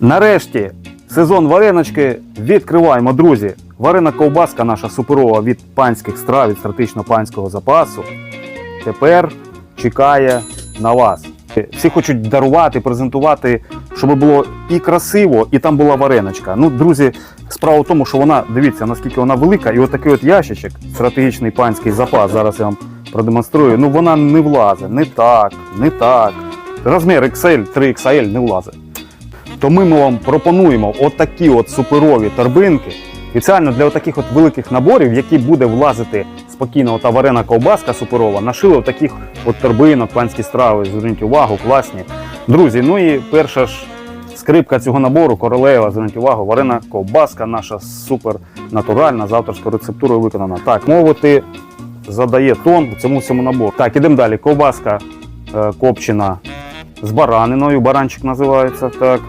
Нарешті сезон вареночки відкриваємо, друзі. Варена ковбаска наша суперова від панських страв, від стратегічно панського запасу. Тепер чекає на вас. Всі хочуть дарувати, презентувати, щоб було і красиво, і там була вареночка. Ну, друзі, справа в тому, що вона, дивіться, наскільки вона велика, і отакий от ящичок, стратегічний панський запас, зараз я вам продемонструю. Ну вона не влазить, не так, не так. Розмір XL, 3XL не влазить. Тому ми вам пропонуємо отакі от суперові торбинки. Спеціально для таких от великих наборів, які буде влазити спокійно ота варена ковбаска суперова, нашили таких от торбинок, панські страви. Зверніть увагу, класні. Друзі, ну і перша ж скрипка цього набору, королева, зверніть увагу, варена ковбаска, наша супер натуральна, з авторською рецептурою виконана. Так, мовити задає тон цьому всьому набору. Так, ідемо далі. Ковбаска е, копчена з бараниною, баранчик називається. Так.